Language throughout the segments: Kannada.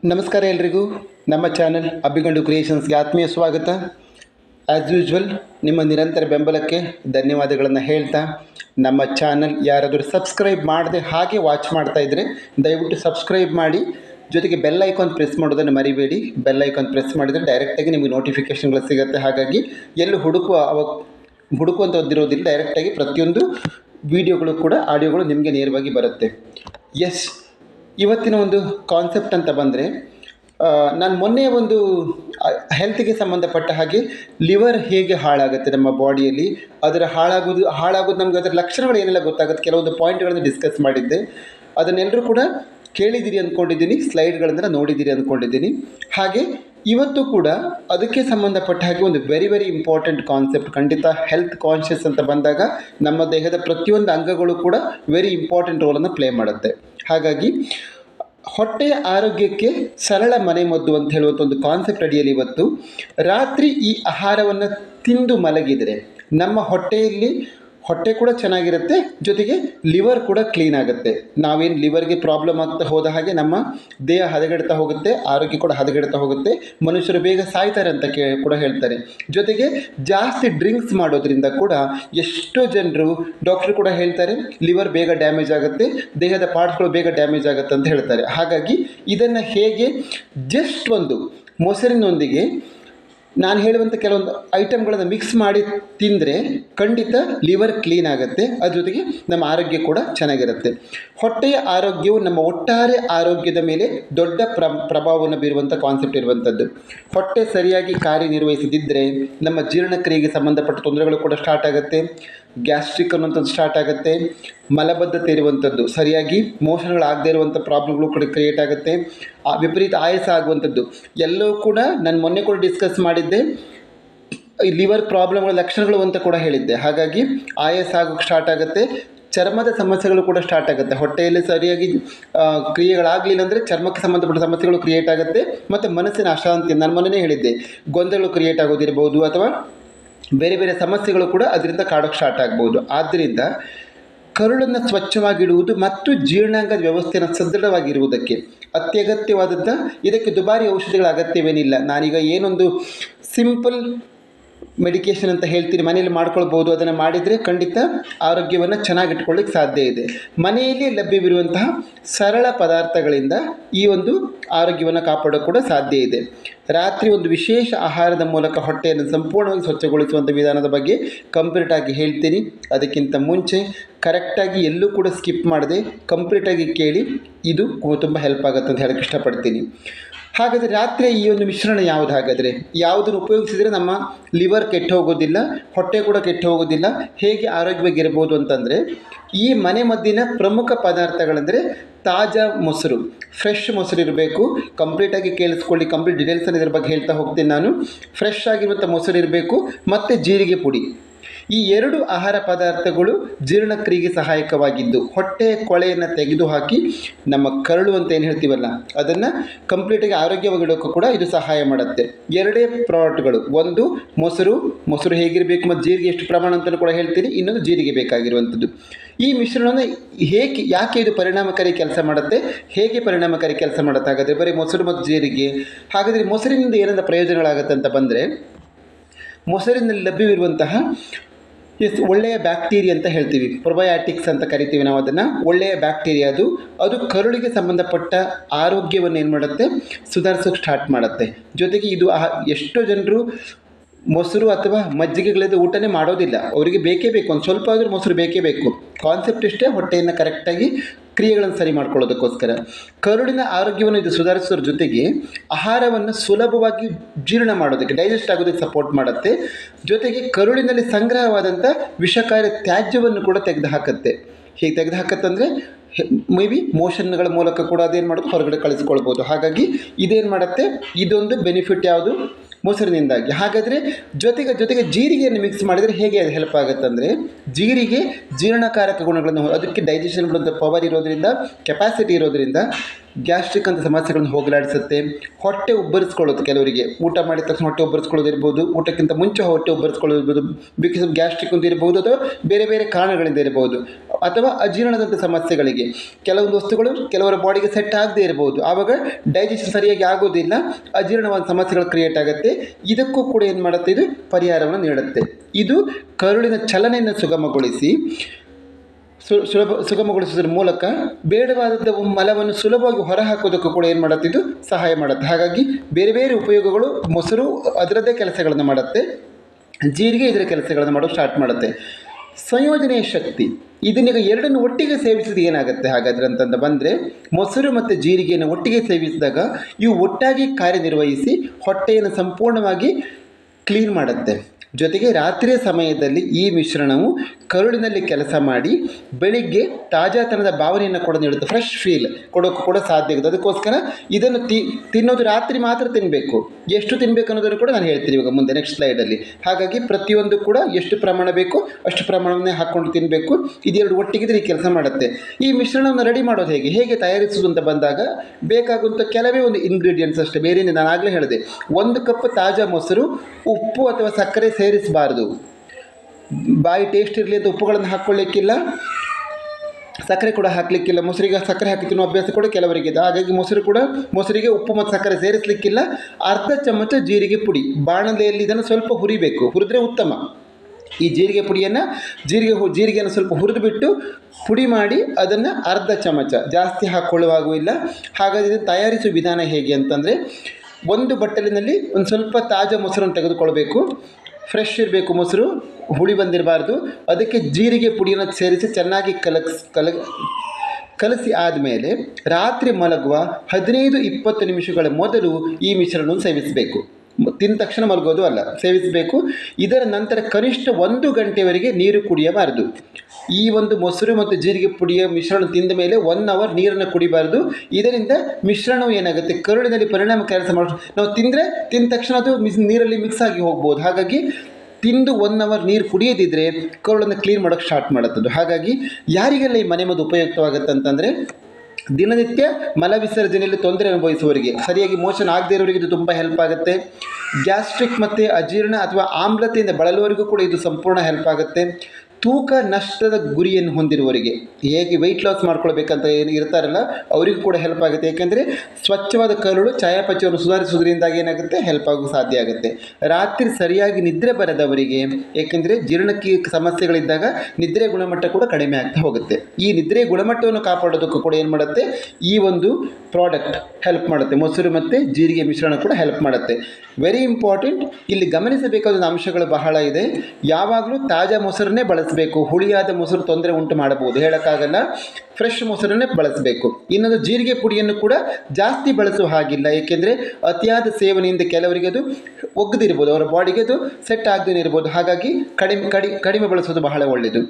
ನಮಸ್ಕಾರ ಎಲ್ರಿಗೂ. ನಮ್ಮ ಚಾನಲ್ ಅಬ್ಬಿಗಂಡು ಕ್ರಿಯೇಷನ್ಸ್ಗೆ ಆತ್ಮೀಯ ಸ್ವಾಗತ. ಆ್ಯಸ್ ಯೂಶ್ವಲ್ ನಿಮ್ಮ ನಿರಂತರ ಬೆಂಬಲಕ್ಕೆ ಧನ್ಯವಾದಗಳನ್ನು ಹೇಳ್ತಾ, ನಮ್ಮ ಚಾನಲ್ ಯಾರಾದರೂ ಸಬ್ಸ್ಕ್ರೈಬ್ ಮಾಡದೆ ಹಾಗೆ ವಾಚ್ ಮಾಡ್ತಾ ಇದ್ದರೆ ದಯವಿಟ್ಟು ಸಬ್ಸ್ಕ್ರೈಬ್ ಮಾಡಿ. ಜೊತೆಗೆ ಬೆಲ್ ಐಕಾನ್ ಪ್ರೆಸ್ ಮಾಡೋದನ್ನು ಮರಿಬೇಡಿ. ಬೆಲ್ ಐಕಾನ್ ಪ್ರೆಸ್ ಮಾಡಿದರೆ ಡೈರೆಕ್ಟಾಗಿ ನಿಮಗೆ ನೋಟಿಫಿಕೇಷನ್ಗಳು ಸಿಗುತ್ತೆ. ಹಾಗಾಗಿ ಎಲ್ಲೂ ಹುಡುಕುವ ಅವ ಹುಡುಕುವಂಥದ್ದಿರೋದಿಲ್ಲ ಡೈರೆಕ್ಟಾಗಿ ಪ್ರತಿಯೊಂದು ವಿಡಿಯೋಗಳು ಕೂಡ ಆಡಿಯೋಗಳು ನಿಮಗೆ ನೇರವಾಗಿ ಬರುತ್ತೆ. ಎಸ್ ಇವತ್ತಿನ ಒಂದು ಕಾನ್ಸೆಪ್ಟ್ ಅಂತ ಬಂದರೆ ನಾನು ಮೊನ್ನೆ ಒಂದು ಹೆಲ್ತ್ಗೆ ಸಂಬಂಧಪಟ್ಟ ಹಾಗೆ ಲಿವರ್ ಹೇಗೆ ಹಾಳಾಗುತ್ತೆ ನಮ್ಮ ಬಾಡಿಯಲ್ಲಿ ಅದರ ಹಾಳಾಗೋದು ಹಾಳಾಗೋದು ನಮಗೆ ಅದರ ಲಕ್ಷಣಗಳು ಏನೆಲ್ಲ ಗೊತ್ತಾಗುತ್ತೆ, ಕೆಲವೊಂದು ಪಾಯಿಂಟ್ಗಳನ್ನು ಡಿಸ್ಕಸ್ ಮಾಡಿದ್ದೆ. ಅದನ್ನೆಲ್ಲರೂ ಕೂಡ ಕೇಳಿದ್ದೀರಿ ಅಂದ್ಕೊಂಡಿದ್ದೀನಿ ಸ್ಲೈಡ್ಗಳಂದ್ರೆ ನೋಡಿದ್ದೀರಿ ಅಂದ್ಕೊಂಡಿದ್ದೀನಿ ಹಾಗೆ ಇವತ್ತು ಕೂಡ ಅದಕ್ಕೆ ಸಂಬಂಧಪಟ್ಟ ಹಾಗೆ ಒಂದು ವೆರಿ ವೆರಿ ಇಂಪಾರ್ಟೆಂಟ್ ಕಾನ್ಸೆಪ್ಟ್ ಖಂಡಿತ ಹೆಲ್ತ್ ಕಾನ್ಷಿಯಸ್ ಅಂತ ಬಂದಾಗ ನಮ್ಮ ದೇಹದ ಪ್ರತಿಯೊಂದು ಅಂಗಗಳು ಕೂಡ ವೆರಿ ಇಂಪಾರ್ಟೆಂಟ್ ರೋಲನ್ನು ಪ್ಲೇ ಮಾಡುತ್ತೆ. ಹಾಗಾಗಿ ಹೊಟ್ಟೆಯ ಆರೋಗ್ಯಕ್ಕೆ ಸರಳ ಮನೆಮದ್ದು ಅಂತ ಹೇಳುವಂಥ ಒಂದು ಕಾನ್ಸೆಪ್ಟ್ ಅಡಿಯಲ್ಲಿ ಇವತ್ತು, ರಾತ್ರಿ ಈ ಆಹಾರವನ್ನು ತಿಂದು ಮಲಗಿದರೆ ನಮ್ಮ ಹೊಟ್ಟೆಯಲ್ಲಿ ಹೊಟ್ಟೆ ಕೂಡ ಚೆನ್ನಾಗಿರುತ್ತೆ, ಜೊತೆಗೆ ಲಿವರ್ ಕೂಡ ಕ್ಲೀನ್ ಆಗುತ್ತೆ. ನಾವೇನು ಲಿವರ್ಗೆ ಪ್ರಾಬ್ಲಮ್ ಆಗ್ತಾ ಹೋದ ಹಾಗೆ ನಮ್ಮ ದೇಹ ಹದಗೆಡ್ತಾ ಹೋಗುತ್ತೆ, ಆರೋಗ್ಯ ಕೂಡ ಹದಗೆಡ್ತಾ ಹೋಗುತ್ತೆ, ಮನುಷ್ಯರು ಬೇಗ ಸಾಯ್ತಾರೆ ಅಂತ ಕೇ, ಕೂಡ ಹೇಳ್ತಾರೆ. ಜೊತೆಗೆ ಜಾಸ್ತಿ ಡ್ರಿಂಕ್ಸ್ ಮಾಡೋದ್ರಿಂದ ಕೂಡ ಎಷ್ಟೋ ಜನರು ಡಾಕ್ಟ್ರು ಕೂಡ ಹೇಳ್ತಾರೆ ಲಿವರ್ ಬೇಗ ಡ್ಯಾಮೇಜ್ ಆಗುತ್ತೆ, ದೇಹದ ಪಾರ್ಟ್ಸ್ಗಳು ಬೇಗ ಡ್ಯಾಮೇಜ್ ಆಗುತ್ತೆ ಅಂತ ಹೇಳ್ತಾರೆ. ಹಾಗಾಗಿ ಇದನ್ನು ಹೇಗೆ ಜಸ್ಟ್ ಒಂದು ಮೊಸರಿನೊಂದಿಗೆ ನಾನು ಹೇಳುವಂಥ ಕೆಲವೊಂದು ಐಟಮ್ಗಳನ್ನು ಮಿಕ್ಸ್ ಮಾಡಿ ತಿಂದರೆ ಖಂಡಿತ ಲಿವರ್ ಕ್ಲೀನ್ ಆಗುತ್ತೆ. ಅದ್ರ ಜೊತೆಗೆ ನಮ್ಮ ಆರೋಗ್ಯ ಕೂಡ ಚೆನ್ನಾಗಿರುತ್ತೆ. ಹೊಟ್ಟೆಯ ಆರೋಗ್ಯವು ನಮ್ಮ ಒಟ್ಟಾರೆ ಆರೋಗ್ಯದ ಮೇಲೆ ದೊಡ್ಡ ಪ್ರ, ಪ್ರಭಾವವನ್ನು ಬೀರುವಂಥ ಕಾನ್ಸೆಪ್ಟ್ ಇರುವಂಥದ್ದು. ಹೊಟ್ಟೆ ಸರಿಯಾಗಿ ಕಾರ್ಯನಿರ್ವಹಿಸದಿದ್ದರೆ ನಮ್ಮ ಜೀರ್ಣಕ್ರಿಯೆಗೆ ಸಂಬಂಧಪಟ್ಟ ತೊಂದರೆಗಳು ಕೂಡ ಸ್ಟಾರ್ಟ್ ಆಗುತ್ತೆ. ಗ್ಯಾಸ್ಟ್ರಿಕ್ ಅನ್ನುವಂಥದ್ದು ಸ್ಟಾರ್ಟ್ ಆಗುತ್ತೆ. ಮಲಬದ್ಧತೆ ಇರುವಂಥದ್ದು, ಸರಿಯಾಗಿ ಮೋಷನ್ಗಳಾಗದೇ ಇರುವಂಥ ಪ್ರಾಬ್ಲಮ್ಗಳು ಕೂಡ ಕ್ರಿಯೇಟ್ ಆಗುತ್ತೆ. ಆ, ವಿಪರೀತ ಆಯಾಸ ಆಗುವಂಥದ್ದು. ಎಲ್ಲವೂ ಕೂಡ ನಾನು ಮೊನ್ನೆ ಕೂಡ ಡಿಸ್ಕಸ್ ಮಾಡಿದ್ದೆ. ಲಿವರ್ ಪ್ರಾಬ್ಲಮ್ಗಳ ಲಕ್ಷಣಗಳು ಅಂತ ಕೂಡ ಹೇಳಿದ್ದೆ. ಹಾಗಾಗಿ ಆಯಾಸ ಆಗೋಕ್ಕೆ ಸ್ಟಾರ್ಟ್ ಆಗುತ್ತೆ. ಚರ್ಮದ ಸಮಸ್ಯೆಗಳು ಕೂಡ ಸ್ಟಾರ್ಟ್ ಆಗುತ್ತೆ. ಹೊಟ್ಟೆಯಲ್ಲಿ ಸರಿಯಾಗಿ ಕ್ರಿಯೆಗಳಾಗಲಿಲ್ಲ ಅಂದರೆ ಚರ್ಮಕ್ಕೆ ಸಂಬಂಧಪಟ್ಟ ಸಮಸ್ಯೆಗಳು ಕ್ರಿಯೇಟ್ ಆಗುತ್ತೆ. ಮತ್ತು ಮನಸ್ಸಿನ ಅಶಾಂತಿ, ನಾನು ಮೊನ್ನೆ ಹೇಳಿದ್ದೆ. ಗೊಂದಲಗಳು ಕ್ರಿಯೇಟ್ ಆಗೋದಿರ್ಬೋದು ಅಥವಾ ಬೇರೆ ಬೇರೆ ಸಮಸ್ಯೆಗಳು ಕೂಡ ಅದರಿಂದ ಕಾಡೋಕ್ಕೆ ಸ್ಟಾರ್ಟ್ ಆಗ್ಬೋದು. ಆದ್ದರಿಂದ ಕರುಳನ್ನು ಸ್ವಚ್ಛವಾಗಿಡುವುದು ಮತ್ತು ಜೀರ್ಣಾಂಗದ ವ್ಯವಸ್ಥೆಯನ್ನು ಸದೃಢವಾಗಿರುವುದಕ್ಕೆ ಅತ್ಯಗತ್ಯವಾದದ್ದು ಇದಕ್ಕೆ ದುಬಾರಿ ಔಷಧಿಗಳ ಅಗತ್ಯವೇನಿಲ್ಲ. ನಾನೀಗ ಏನೊಂದು ಸಿಂಪಲ್ ಮೆಡಿಕೇಷನ್ ಅಂತ ಹೇಳ್ತೀನಿ ಮನೆಯಲ್ಲಿ ಮಾಡ್ಕೊಳ್ಬೋದು ಅದನ್ನು ಮಾಡಿದರೆ ಖಂಡಿತ ಆರೋಗ್ಯವನ್ನು ಚೆನ್ನಾಗಿಟ್ಕೊಳ್ಳಿಕ್ಕೆ ಸಾಧ್ಯ ಇದೆ. ಮನೆಯಲ್ಲಿ ಲಭ್ಯವಿರುವಂತಹ ಸರಳ ಪದಾರ್ಥಗಳಿಂದ ಈ ಒಂದು ಆರೋಗ್ಯವನ್ನು ಕಾಪಾಡೋ ಕೂಡ ಸಾಧ್ಯ ಇದೆ. ರಾತ್ರಿ ಒಂದು ವಿಶೇಷ ಆಹಾರದ ಮೂಲಕ ಹೊಟ್ಟೆಯನ್ನು ಸಂಪೂರ್ಣವಾಗಿ ಸ್ವಚ್ಛಗೊಳಿಸುವಂಥ ವಿಧಾನದ ಬಗ್ಗೆ ಕಂಪ್ಲೀಟ್ ಆಗಿ ಹೇಳ್ತೀನಿ. ಅದಕ್ಕಿಂತ ಮುಂಚೆ ಕರೆಕ್ಟಾಗಿ ಎಲ್ಲೂ ಕೂಡ ಸ್ಕಿಪ್ ಮಾಡದೆ ಕಂಪ್ಲೀಟಾಗಿ ಕೇಳಿ, ಇದು ತುಂಬ ಹೆಲ್ಪ್ ಆಗುತ್ತೆ ಅಂತ ಹೇಳಕ್ಕೆ ಇಷ್ಟಪಡ್ತೀನಿ. ಹಾಗಾದರೆ ರಾತ್ರಿ ಈ ಒಂದು ಮಿಶ್ರಣ ಯಾವುದು ಹಾಗಾದರೆ? ಯಾವುದನ್ನು ಉಪಯೋಗಿಸಿದರೆ ನಮ್ಮ ಲಿವರ್ ಕೆಟ್ಟು ಹೋಗೋದಿಲ್ಲ, ಹೊಟ್ಟೆ ಕೂಡ ಕೆಟ್ಟು ಹೋಗೋದಿಲ್ಲ, ಹೇಗೆ ಆರೋಗ್ಯವಾಗಿರ್ಬೋದು ಅಂತಂದರೆ ಈ ಮನೆ ಮದ್ದಿನ ಪ್ರಮುಖ ಪದಾರ್ಥಗಳೆಂದರೆ ತಾಜಾ ಮೊಸರು ಫ್ರೆಶ್ ಮೊಸರು ಇರಬೇಕು. ಕಂಪ್ಲೀಟಾಗಿ ಕೇಳಿಸ್ಕೊಳ್ಳಿ ಕಂಪ್ಲೀಟ್ ಡೀಟೇಲ್ಸನ್ನು ಇದ್ರ ಬಗ್ಗೆ ಹೇಳ್ತಾ ಹೋಗ್ತೀನಿ ನಾನು. ಫ್ರೆಶ್ ಆಗಿರುವಂಥ ಮೊಸರು ಇರಬೇಕು, ಮತ್ತು ಜೀರಿಗೆ ಪುಡಿ. ಈ ಎರಡು ಆಹಾರ ಪದಾರ್ಥಗಳು ಜೀರ್ಣಕ್ರಿಯೆಗೆ ಸಹಾಯಕವಾಗಿದ್ದು, ಹೊಟ್ಟೆ ಕೊಳೆಯನ್ನು ತೆಗೆದುಹಾಕಿ ನಮ್ಮ ಕರಳು ಅಂತ ಏನು ಹೇಳ್ತೀವಲ್ಲ, ಅದನ್ನು ಕಂಪ್ಲೀಟಾಗಿ ಆರೋಗ್ಯವಾಗಿಡೋಕ್ಕೂ ಕೂಡ ಇದು ಸಹಾಯ ಮಾಡುತ್ತೆ. ಎರಡೇ ಪ್ರಾಡಕ್ಟ್ಗಳು ಒಂದು ಮೊಸರು ಮೊಸರು ಹೇಗಿರಬೇಕು ಮತ್ತು ಜೀರಿಗೆ ಎಷ್ಟು ಪ್ರಮಾಣ ಅಂತಲೂ ಕೂಡ ಹೇಳ್ತೀನಿ, ಇನ್ನೊಂದು ಜೀರಿಗೆ ಬೇಕಾಗಿರುವಂಥದ್ದು. ಈ ಮಿಶ್ರಣವನ್ನು ಹೇಗೆ, ಯಾಕೆ ಇದು ಪರಿಣಾಮಕಾರಿ ಕೆಲಸ ಮಾಡುತ್ತೆ, ಹೇಗೆ ಪರಿಣಾಮಕಾರಿ ಕೆಲಸ ಮಾಡುತ್ತೆ, ಹಾಗಾದರೆ ಬರೀ ಮೊಸರು ಮತ್ತು ಜೀರಿಗೆ, ಹಾಗಾದರೆ ಮೊಸರಿನಿಂದ ಏನೆಲ್ಲ ಪ್ರಯೋಜನಗಳಾಗುತ್ತೆ ಅಂತ ಬಂದರೆ ಮೊಸರಿನಲ್ಲಿ ಲಭ್ಯವಿರುವಂತಹ ಎಸ್ ಒಳ್ಳೆಯ ಬ್ಯಾಕ್ಟೀರಿಯಾ ಅಂತ ಹೇಳ್ತೀವಿ. ಪ್ರೊಬಯಾಟಿಕ್ಸ್ ಅಂತ ಕರಿತೀವಿ ನಾವು ಅದನ್ನು. ಒಳ್ಳೆಯ ಬ್ಯಾಕ್ಟೀರಿಯಾ ಅದು. ಅದು ಕರುಳಿಗೆ ಸಂಬಂಧಪಟ್ಟ ಆರೋಗ್ಯವನ್ನು ಏನು ಮಾಡುತ್ತೆ? ಸುಧಾರಿಸೋಕೆ ಸ್ಟಾರ್ಟ್ ಮಾಡುತ್ತೆ. ಜೊತೆಗೆ ಇದು ಆಹಾ ಎಷ್ಟೋ ಜನರು ಮೊಸರು ಅಥವಾ ಮಜ್ಜಿಗೆಗಳಿಂದ ಊಟನೇ ಮಾಡೋದಿಲ್ಲ. ಅವರಿಗೆ ಬೇಕೇ ಬೇಕು, ಒಂದು ಸ್ವಲ್ಪ ಆದರೂ ಮೊಸರು ಬೇಕೇ ಬೇಕು. ಕಾನ್ಸೆಪ್ಟ್ ಇಷ್ಟೇ, ಹೊಟ್ಟೆಯನ್ನು ಕರೆಕ್ಟಾಗಿ ಕ್ರಿಯೆಗಳನ್ನು ಸರಿ ಮಾಡ್ಕೊಳ್ಳೋದಕ್ಕೋಸ್ಕರ. ಕರುಳಿನ ಆರೋಗ್ಯವನ್ನು ಇದು ಸುಧಾರಿಸೋದ್ರ ಜೊತೆಗೆ ಆಹಾರವನ್ನು ಸುಲಭವಾಗಿ ಜೀರ್ಣ ಮಾಡೋದಕ್ಕೆ ಡೈಜೆಸ್ಟ್ ಆಗೋದಕ್ಕೆ ಸಪೋರ್ಟ್ ಮಾಡುತ್ತೆ. ಜೊತೆಗೆ ಕರುಳಿನಲ್ಲಿ ಸಂಗ್ರಹವಾದಂಥ ವಿಷಕಾರಿ ತ್ಯಾಜ್ಯವನ್ನು ಕೂಡ ತೆಗೆದುಹಾಕತ್ತೆ. ಹೇಗೆ ತೆಗೆದುಹಾಕತ್ತಂದರೆ ಮೇ ಬಿ ಮೋಷನ್ಗಳ ಮೂಲಕ ಕೂಡ ಅದೇನು ಮಾಡೋದು ಹೊರಗಡೆ ಕಳಿಸ್ಕೊಳ್ಬೋದು. ಹಾಗಾಗಿ ಇದೇನು ಮಾಡುತ್ತೆ, ಇದೊಂದು ಬೆನಿಫಿಟ್ ಯಾವುದು? ಮೊಸರಿನಿಂದಾಗಿ. ಹಾಗಾದರೆ ಜೊತೆಗೆ ಜೊತೆಗೆ ಜೀರಿಗೆಯನ್ನು ಮಿಕ್ಸ್ ಮಾಡಿದರೆ ಹೇಗೆ ಅದು ಹೆಲ್ಪ್ ಆಗುತ್ತೆ ಅಂದರೆ ಜೀರಿಗೆ ಜೀರ್ಣಕಾರಕ ಗುಣಗಳನ್ನು, ಅದಕ್ಕೆ ಡೈಜೆಷನ್ ಬಿಡುವಂಥ ಪವರ್ ಇರೋದ್ರಿಂದ ಕೆಪಾಸಿಟಿ ಇರೋದ್ರಿಂದ ಗ್ಯಾಸ್ಟ್ರಿಕ್ ಅಂತ ಸಮಸ್ಯೆಗಳನ್ನು ಹೋಗಲಾಡಿಸುತ್ತೆ. ಹೊಟ್ಟೆ ಉಬ್ಬರಿಸ್ಕೊಳ್ಳೋದು ಕೆಲವರಿಗೆ. ಊಟ ಮಾಡಿದ ತಕ್ಷಣ ಹೊಟ್ಟೆ ಉಬ್ಬರಿಸ್ಕೊಳ್ಳೋದು ಇರ್ಬೋದು ಊಟಕ್ಕಿಂತ ಮುಂಚೆ ಹೊಟ್ಟೆ ಉಬ್ಬರಿಸ್ಕೊಳ್ಳೋದು ಇರ್ಬೋದು ಬಿಕಾಸ್ ಗ್ಯಾಸ್ಟ್ರಿಕ್ ಅಂತ ಇರ್ಬೋದು ಅಥವಾ ಬೇರೆ ಬೇರೆ ಕಾರಣಗಳಿಂದ ಇರಬಹುದು ಅಥವಾ ಅಜೀರ್ಣದಂಥ ಸಮಸ್ಯೆಗಳಿಗೆ. ಕೆಲವೊಂದು ವಸ್ತುಗಳು ಕೆಲವರ ಬಾಡಿಗೆ ಸೆಟ್ ಆಗದೇ ಇರಬಹುದು ಆವಾಗ ಡೈಜೆಷನ್ ಸರಿಯಾಗಿ ಆಗೋದಿಲ್ಲ. ಅಜೀರ್ಣವಾದ ಸಮಸ್ಯೆಗಳು ಕ್ರಿಯೇಟ್ ಆಗುತ್ತೆ. ಇದಕ್ಕೂ ಕೂಡ ಏನು ಮಾಡುತ್ತೆ? ಇದು ಪರಿಹಾರವನ್ನು ನೀಡುತ್ತೆ. ಇದು ಕರುಳಿನ ಚಲನೆಯನ್ನು ಸುಗಮಗೊಳಿಸಿ ಸು, ಸುಲಭ ಸುಗಮಗೊಳಿಸೋದ್ರ ಮೂಲಕ ಬೇಡವಾದ ಮಲವನ್ನು ಸುಲಭವಾಗಿ ಹೊರಹಾಕೋದಕ್ಕೂ ಕೂಡ ಏನು ಮಾಡುತ್ತೆ ಇದು ಸಹಾಯ ಮಾಡುತ್ತೆ. ಹಾಗಾಗಿ ಬೇರೆ ಬೇರೆ ಉಪಯೋಗಗಳು ಮೊಸರು ಅದರದ್ದೇ ಕೆಲಸಗಳನ್ನು ಮಾಡುತ್ತೆ. ಜೀರಿಗೆ ಇದರ ಕೆಲಸಗಳನ್ನು ಮಾಡೋದು ಸ್ಟಾರ್ಟ್ ಮಾಡುತ್ತೆ. ಸಂಯೋಜನೆಯ ಶಕ್ತಿ. ಇದನ್ನೀಗ ಎರಡನ್ನು ಒಟ್ಟಿಗೆ ಸೇವಿಸಿದ ಏನಾಗುತ್ತೆ? ಹಾಗಾದ್ರೆ ಅಂತಂದು ಬಂದರೆ ಮೊಸರು ಮತ್ತು ಜೀರಿಗೆಯನ್ನು ಒಟ್ಟಿಗೆ ಸೇವಿಸಿದಾಗ ಇವು ಒಟ್ಟಾಗಿ ಕಾರ್ಯನಿರ್ವಹಿಸಿ ಹೊಟ್ಟೆಯನ್ನು ಸಂಪೂರ್ಣವಾಗಿ ಕ್ಲೀನ್ ಮಾಡುತ್ತೆ. ಜೊತೆಗೆ ರಾತ್ರಿಯ ಸಮಯದಲ್ಲಿ ಈ ಮಿಶ್ರಣವು ಕರುಳಿನಲ್ಲಿ ಕೆಲಸ ಮಾಡಿ ಬೆಳಿಗ್ಗೆ ತಾಜಾತನದ ಭಾವನೆಯನ್ನು ಕೂಡ ನೀಡುತ್ತೆ ಫ್ರೆಶ್ ಫೀಲ್ ಕೊಡೋಕ್ಕೂ ಕೂಡ ಸಾಧ್ಯ ಆಗುತ್ತೆ. ಅದಕ್ಕೋಸ್ಕರ ಇದನ್ನು ತಿ, ತಿನ್ನೋದು ರಾತ್ರಿ ಮಾತ್ರ ತಿನ್ನಬೇಕು ಎಷ್ಟು ತಿನ್ನಬೇಕು ಅನ್ನೋದನ್ನು ಕೂಡ ನಾನು ಹೇಳ್ತೀನಿ ಇವಾಗ ಮುಂದೆ ನೆಕ್ಸ್ಟ್ ಸ್ಲೈಡಲ್ಲಿ ಹಾಗಾಗಿ ಪ್ರತಿಯೊಂದು ಕೂಡ ಎಷ್ಟು ಪ್ರಮಾಣ ಬೇಕು, ಅಷ್ಟು ಪ್ರಮಾಣವನ್ನೇ ಹಾಕ್ಕೊಂಡು ತಿನ್ನಬೇಕು ಇದೆರಡು ಒಟ್ಟಿಗಿದ್ರೆ ಈ ಕೆಲಸ ಮಾಡುತ್ತೆ. ಈ ಮಿಶ್ರಣವನ್ನು ರೆಡಿ ಮಾಡೋದು ಹೇಗೆ? ಹೇಗೆ ತಯಾರಿಸುವುದು ಅಂತ ಬಂದಾಗ ಬೇಕಾಗುವಂಥ ಕೆಲವೇ ಒಂದು ಇಂಗ್ರೀಡಿಯೆಂಟ್ಸ್ ಅಷ್ಟೇ. ಬೇರೆ ನಾನು ಆಗಲೇ ಹೇಳಿದೆ. ಒಂದು ಕಪ್ ತಾಜಾ ಮೊಸರು, ಉಪ್ಪು ಅಥವಾ ಸಕ್ಕರೆ ಸೇರಿಸಬಾರ್ದು. ಬಾಯಿ ಟೇಸ್ಟ್ ಇರಲಿ ಅಂತ ಉಪ್ಪುಗಳನ್ನು ಹಾಕ್ಕೊಳ್ಳಿಕ್ಕಿಲ್ಲ. ಸಕ್ಕರೆ ಕೂಡ ಹಾಕಲಿಕ್ಕಿಲ್ಲ. ಮೊಸರಿಗೆ ಸಕ್ಕರೆ ಹಾಕಿ ತಿನ್ನೋ ಅಭ್ಯಾಸ ಕೂಡ ಕೆಲವರಿಗೆ ಇದೆ. ಹಾಗಾಗಿ ಮೊಸರು ಕೂಡ, ಮೊಸರಿಗೆ ಉಪ್ಪು ಮತ್ತು ಸಕ್ಕರೆ ಸೇರಿಸಲಿಕ್ಕಿಲ್ಲ. ಅರ್ಧ ಚಮಚ ಜೀರಿಗೆ ಪುಡಿ. ಬಾಣಲೆಯಲ್ಲಿ ಇದನ್ನು ಸ್ವಲ್ಪ ಹುರಿಬೇಕು. ಹುರಿದ್ರೆ ಉತ್ತಮ. ಈ ಜೀರಿಗೆ ಪುಡಿಯನ್ನು, ಜೀರಿಗೆ ಜೀರಿಗೆಯನ್ನು ಸ್ವಲ್ಪ ಹುರಿದು ಬಿಟ್ಟು ಪುಡಿ ಮಾಡಿ ಅದನ್ನು ಅರ್ಧ ಚಮಚ. ಜಾಸ್ತಿ ಹಾಕ್ಕೊಳ್ಳುವಾಗೂ ಇಲ್ಲ. ಹಾಗಾಗಿ ಇದನ್ನು ತಯಾರಿಸುವ ವಿಧಾನ ಹೇಗೆ ಅಂತಂದರೆ, ಒಂದು ಬಟ್ಟಲಿನಲ್ಲಿ ಒಂದು ಸ್ವಲ್ಪ ತಾಜಾ ಮೊಸರನ್ನು ತೆಗೆದುಕೊಳ್ಬೇಕು. ಫ್ರೆಶ್ ಇರಬೇಕು ಮೊಸರು, ಹುಳಿ ಬಂದಿರಬಾರ್ದು. ಅದಕ್ಕೆ ಜೀರಿಗೆ ಪುಡಿಯನ್ನು ಸೇರಿಸಿ ಚೆನ್ನಾಗಿ ಕಲಕ್ಸ್ ಕಲ ಕಲಸಿ ಆದಮೇಲೆ ರಾತ್ರಿ ಮಲಗುವ ಹದಿನೈದು ಇಪ್ಪತ್ತು ನಿಮಿಷಗಳ ಮೊದಲು ಈ ಮಿಶ್ರಣವನ್ನು ಸೇವಿಸಬೇಕು. ತಿಂದ ತಕ್ಷಣ ಮಲಗೋದು ಅಲ್ಲ, ಸೇವಿಸಬೇಕು. ಇದರ ನಂತರ ಕನಿಷ್ಠ ಒಂದು ಗಂಟೆವರೆಗೆ ನೀರು ಕುಡಿಯಬಾರದು. ಈ ಒಂದು ಮೊಸರು ಮತ್ತು ಜೀರಿಗೆ ಪುಡಿಯ ಮಿಶ್ರಣ ತಿಂದ ಮೇಲೆ ಒನ್ ಅವರ್ ನೀರನ್ನು ಕುಡಿಬಾರದು. ಇದರಿಂದ ಮಿಶ್ರಣವು ಏನಾಗುತ್ತೆ? ಕರುಳಿನಲ್ಲಿ ಪರಿಣಾಮ ಕೆಲಸ ಮಾಡ ನಾವು ತಿಂದರೆ, ತಿಂದ ತಕ್ಷಣ ಅದು ಮಿಸ್, ನೀರಲ್ಲಿ ಮಿಕ್ಸ್ ಆಗಿ ಹೋಗ್ಬೋದು. ಹಾಗಾಗಿ ತಿಂದು ಒನ್ ಅವರ್ ನೀರು ಕುಡಿಯದಿದ್ದರೆ ಕರುಳನ್ನು ಕ್ಲೀನ್ ಮಾಡೋಕ್ಕೆ ಸ್ಟಾರ್ಟ್ ಮಾಡುತ್ತದ್ದು ಹಾಗಾಗಿ ಯಾರಿಗೆಲ್ಲ ಈ ಮನೆಮದ್ದು ಉಪಯುಕ್ತವಾಗುತ್ತೆ ಅಂತಂದರೆ ದಿನನಿತ್ಯ ಮಲ ವಿಸರ್ಜನೆಯಲ್ಲಿ ತೊಂದರೆ ಅನುಭವಿಸುವವರಿಗೆ, ಸರಿಯಾಗಿ ಮೋಷನ್ ಆಗದೇ ಇರೋರಿಗೆ ಇದು ತುಂಬ ಹೆಲ್ಪ್ ಆಗುತ್ತೆ. ಗ್ಯಾಸ್ಟ್ರಿಕ್ ಮತ್ತು ಅಜೀರ್ಣ ಅಥವಾ ಆಮ್ಲತೆಯಿಂದ ಬಳಲುವವರಿಗೂ ಕೂಡ ಇದು ಸಂಪೂರ್ಣ ಹೆಲ್ಪ್ ಆಗುತ್ತೆ. ತೂಕ ನಷ್ಟದ ಗುರಿಯನ್ನು ಹೊಂದಿರುವವರಿಗೆ ಹೇಗೆ ವೆಯ್ಟ್ ಲಾಸ್ ಮಾಡ್ಕೊಳ್ಬೇಕಂತ ಏನು ಇರ್ತಾರಲ್ಲ, ಅವರಿಗೂ ಕೂಡ ಹೆಲ್ಪ್ ಆಗುತ್ತೆ. ಏಕೆಂದರೆ ಸ್ವಚ್ಛವಾದ ಕರುಳು ಚಯಾಪಚಯವನ್ನು ಸುಧಾರಿಸುವುದರಿಂದಾಗಿ ಏನಾಗುತ್ತೆ? ಹೆಲ್ಪ್ ಆಗೋ ಸಾಧ್ಯ ಆಗುತ್ತೆ. ರಾತ್ರಿ ಸರಿಯಾಗಿ ನಿದ್ರೆ ಬರದವರಿಗೆ ಏಕೆಂದರೆ ಜೀರ್ಣಕ್ಕೆ ಸಮಸ್ಯೆಗಳಿದ್ದಾಗ ನಿದ್ರೆ ಗುಣಮಟ್ಟ ಕೂಡ ಕಡಿಮೆ ಆಗ್ತಾ ಹೋಗುತ್ತೆ. ಈ ನಿದ್ರೆ ಗುಣಮಟ್ಟವನ್ನು ಕಾಪಾಡೋದಕ್ಕೂ ಕೂಡ ಏನು ಮಾಡುತ್ತೆ? ಈ ಒಂದು ಪ್ರಾಡಕ್ಟ್ ಹೆಲ್ಪ್ ಮಾಡುತ್ತೆ. ಮೊಸರು ಮತ್ತು ಜೀರಿಗೆ ಮಿಶ್ರಣ ಕೂಡ ಹೆಲ್ಪ್ ಮಾಡುತ್ತೆ. ವೆರಿ ಇಂಪಾರ್ಟೆಂಟ್ ಇಲ್ಲಿ ಗಮನಿಸಬೇಕಾದ ಅಂಶಗಳು ಬಹಳ ಇದೆ. ಯಾವಾಗಲೂ ತಾಜಾ ಮೊಸರನ್ನೇ ಬಳಸಬೇಕು, ಹುಳಿಯಾದ ಮೊಸರು ತೊಂದರೆ ಉಂಟು ಮಾಡಬಹುದು. ಹೇಳೋಕ್ಕಾಗಲ್ಲ ಫ್ರೆಶ್ ಮೊಸರನ್ನೇ ಬಳಸಬೇಕು. ಇನ್ನೊಂದು ಜೀರಿಗೆ ಪುಡಿಯನ್ನು ಕೂಡ ಜಾಸ್ತಿ ಬಳಸುವ ಹಾಗಿಲ್ಲ. ಏಕೆಂದರೆ ಅತಿಯಾದ ಸೇವನೆಯಿಂದ ಕೆಲವರಿಗೆ ಅದು ಒಗ್ಗದಿರ್ಬೋದು ಅವರ ಬಾಡಿಗೆ ಅದು ಸೆಟ್ ಆಗದೇ ಇರ್ಬೋದು. ಹಾಗಾಗಿ ಕಡಿಮೆ, ಕಡಿ, ಕಡಿಮೆ ಬಳಸೋದು ಬಹಳ ಒಳ್ಳೆಯದು.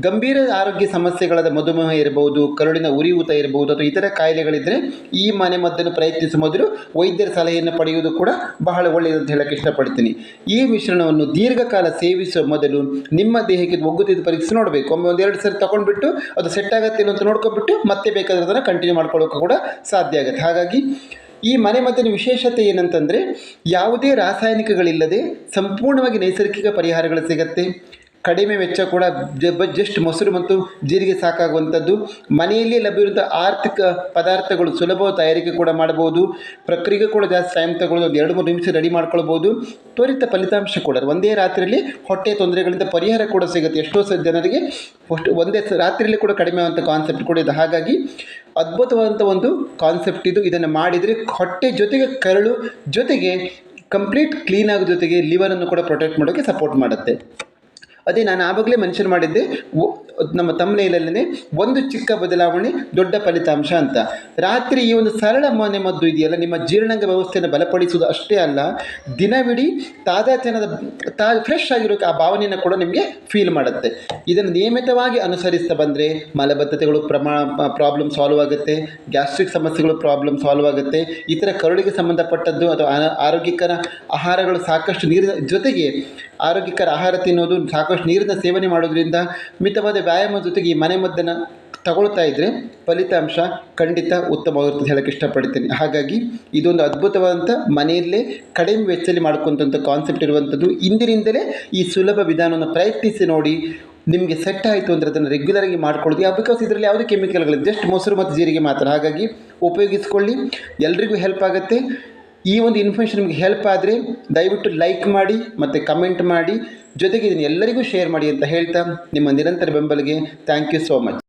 ಗಂಭೀರ ಆರೋಗ್ಯ ಸಮಸ್ಯೆಗಳಾದ ಮಧುಮೇಹ ಇರಬಹುದು ಕರುಳಿನ ಉರಿಯೂತ ಇರಬಹುದು ಅಥವಾ ಇತರ ಕಾಯಿಲೆಗಳಿದ್ದರೆ ಈ ಮನೆ ಮದ್ದನ್ನು ಪ್ರಯತ್ನಿಸುವ ಮೊದಲು ವೈದ್ಯರ ಸಲಹೆಯನ್ನು ಪಡೆಯುವುದು ಕೂಡ ಬಹಳ ಒಳ್ಳೆಯದು ಅಂತ ಹೇಳಕ್ಕೆ ಇಷ್ಟಪಡ್ತೀನಿ. ಈ ಮಿಶ್ರಣವನ್ನು ದೀರ್ಘಕಾಲ ಸೇವಿಸುವ ಮೊದಲು ನಿಮ್ಮ ದೇಹಕ್ಕೆ ಇದು ಪರೀಕ್ಷೆ ನೋಡಬೇಕು. ಒಮ್ಮೆ ಒಂದೆರಡು ಸರಿ ತಗೊಂಡ್ಬಿಟ್ಟು ಅದು ಸೆಟ್ ಆಗುತ್ತೆ ಅಂತ ನೋಡ್ಕೊಂಡ್ಬಿಟ್ಟು ಮತ್ತೆ ಬೇಕಾದ್ರೆ ಅದನ್ನು ಕಂಟಿನ್ಯೂ ಮಾಡ್ಕೊಳ್ಳೋಕೆ ಕೂಡ ಸಾಧ್ಯ ಆಗುತ್ತೆ. ಹಾಗಾಗಿ ಈ ಮನೆ ಮದ್ದಿನ ವಿಶೇಷತೆ ಏನಂತಂದರೆ ಯಾವುದೇ ರಾಸಾಯನಿಕಗಳಿಲ್ಲದೆ ಸಂಪೂರ್ಣವಾಗಿ ನೈಸರ್ಗಿಕ ಪರಿಹಾರಗಳು ಸಿಗುತ್ತೆ. ಕಡಿಮೆ ವೆಚ್ಚ ಕೂಡ ಜಸ್ಟ್ ಮೊಸರು ಮತ್ತು ಜೀರಿಗೆ ಸಾಕಾಗುವಂಥದ್ದು. ಮನೆಯಲ್ಲಿ ಲಭ್ಯವಿರುವಂಥ ಆರ್ಥಿಕ ಪದಾರ್ಥಗಳು ಸುಲಭ ತಯಾರಿಕೆ ಕೂಡ ಮಾಡ್ಬೋದು ಪ್ರಕ್ರಿಯೆ ಕೂಡ ಜಾಸ್ತಿ ಟೈಮ್ ತಗೊಳ್ಳೋದು ಒಂದು ಎರಡು ಮೂರು ನಿಮಿಷ ರೆಡಿ ಮಾಡ್ಕೊಳ್ಬೋದು ತ್ವರಿತ ಫಲಿತಾಂಶ ಕೂಡ. ಒಂದೇ ರಾತ್ರಿಯಲ್ಲಿ ಹೊಟ್ಟೆ ತೊಂದರೆಗಳಿಂದ ಪರಿಹಾರ ಕೂಡ ಸಿಗುತ್ತೆ. ಎಷ್ಟೋ ಜನರಿಗೆ ಒಂದೇ ರಾತ್ರಿಯಲ್ಲಿ ಕೂಡ ಕಡಿಮೆ ಆಗುವಂಥ ಕಾನ್ಸೆಪ್ಟ್ ಕೂಡ ಇದೆ. ಹಾಗಾಗಿ ಅದ್ಭುತವಾದಂಥ ಒಂದು ಕಾನ್ಸೆಪ್ಟ್ ಇದು. ಇದನ್ನು ಮಾಡಿದರೆ ಹೊಟ್ಟೆ ಜೊತೆಗೆ ಕರಳು ಜೊತೆಗೆ ಕಂಪ್ಲೀಟ್ ಕ್ಲೀನ್ ಆಗೋ ಜೊತೆಗೆ ಲಿವರನ್ನು ಕೂಡ ಪ್ರೊಟೆಕ್ಟ್ ಮಾಡೋಕ್ಕೆ ಸಪೋರ್ಟ್ ಮಾಡುತ್ತೆ. ಅದೇ ನಾನು ಆವಾಗಲೇ ಮೆನ್ಷನ್ ಮಾಡಿದ್ದೆ ನಮ್ಮ ತಮ್ಮನೇಲಲ್ಲೇ ಒಂದು ಚಿಕ್ಕ ಬದಲಾವಣೆ, ದೊಡ್ಡ ಫಲಿತಾಂಶ ಅಂತ. ರಾತ್ರಿ ಈ ಒಂದು ಸರಳ ಮನೆ ಮದ್ದು ಇದೆಯಲ್ಲ, ನಿಮ್ಮ ಜೀರ್ಣಾಂಗ ವ್ಯವಸ್ಥೆಯನ್ನು ಬಲಪಡಿಸುವುದು ಅಷ್ಟೇ ಅಲ್ಲ, ದಿನವಿಡೀ ತಾಜಾತನದ ತಾ ಫ್ರೆಶ್ ಆಗಿರೋ ಆ ಭಾವನೆಯನ್ನು ಕೂಡ ನಿಮಗೆ ಫೀಲ್ ಮಾಡುತ್ತೆ. ಇದನ್ನು ನಿಯಮಿತವಾಗಿ ಅನುಸರಿಸ್ತಾ ಬಂದರೆ ಮಲಬದ್ಧತೆಗಳು ಪ್ರಮಾ ಪ್ರಾಬ್ಲಮ್ ಸಾಲ್ವ್ ಆಗುತ್ತೆ ಗ್ಯಾಸ್ಟ್ರಿಕ್ ಸಮಸ್ಯೆಗಳು ಪ್ರಾಬ್ಲಮ್ ಸಾಲ್ವ್ ಆಗುತ್ತೆ, ಇತರ ಕರುಳಿಗೆ ಸಂಬಂಧಪಟ್ಟದ್ದು ಅಥವಾ ಆರೋಗ್ಯಕರ ಆಹಾರಗಳು ಸಾಕಷ್ಟು ನೀರಿನ ಜೊತೆಗೆ ಆರೋಗ್ಯಕರ ಆಹಾರ ತಿನ್ನೋದು ಸಾಕಷ್ಟು ನೀರಿನ ಸೇವನೆ ಮಾಡೋದ್ರಿಂದ ಮಿತವಾದ ವ್ಯಾಯಾಮ ಜೊತೆಗೆ ಈ ಮನೆ ಮದ್ದನ್ನು ತಗೊಳ್ತಾ ಇದ್ದರೆ ಫಲಿತಾಂಶ ಖಂಡಿತ ಉತ್ತಮವಾಗಿರುತ್ತೆ ಹೇಳಕ್ಕೆ ಇಷ್ಟಪಡ್ತೀನಿ. ಹಾಗಾಗಿ ಇದೊಂದು ಅದ್ಭುತವಾದಂಥ ಮನೆಯಲ್ಲೇ ಕಡಿಮೆ ವೆಚ್ಚದಲ್ಲಿ ಮಾಡ್ಕೊಂತ ಕಾನ್ಸೆಪ್ಟ್ ಇರುವಂಥದ್ದು. ಇಂದಿನಿಂದಲೇ ಈ ಸುಲಭ ವಿಧಾನವನ್ನು ಪ್ರಯತ್ನಿಸಿ ನೋಡಿ ನಿಮಗೆ ಸೆಟ್ ಆಯಿತು ಅಂದರೆ ಅದನ್ನು ರೆಗ್ಯುಲರಾಗಿ ಮಾಡ್ಕೊಳ್ಳೋದು. ಯಾವ ಬಿಕಾಸ್ ಇದರಲ್ಲಿ ಯಾವುದೇ ಕೆಮಿಕಲ್ಗಳಿಲ್ಲ ಜಸ್ಟ್ ಮೊಸರು ಮತ್ತು ಜೀರಿಗೆ ಮಾತ್ರ. ಹಾಗಾಗಿ ಉಪಯೋಗಿಸ್ಕೊಳ್ಳಿ. ಎಲ್ರಿಗೂ ಹೆಲ್ಪ್ ಆಗುತ್ತೆ. ಈ ಒಂದು ಇನ್ಫಾರ್ಮೇಷನ್ ನಿಮಗೆ ಹೆಲ್ಪ್ ಆದರೆ ದಯವಿಟ್ಟು ಲೈಕ್ ಮಾಡಿ ಮತ್ತು ಕಮೆಂಟ್ ಮಾಡಿ. ಜೊತೆಗೆ ಇದನ್ನು ಎಲ್ಲರಿಗೂ ಶೇರ್ ಮಾಡಿ ಅಂತ ಹೇಳ್ತಾ ನಿಮ್ಮ ನಿರಂತರ ಬೆಂಬಲಿಗೆ ಥ್ಯಾಂಕ್ ಯು ಸೋ ಮಚ್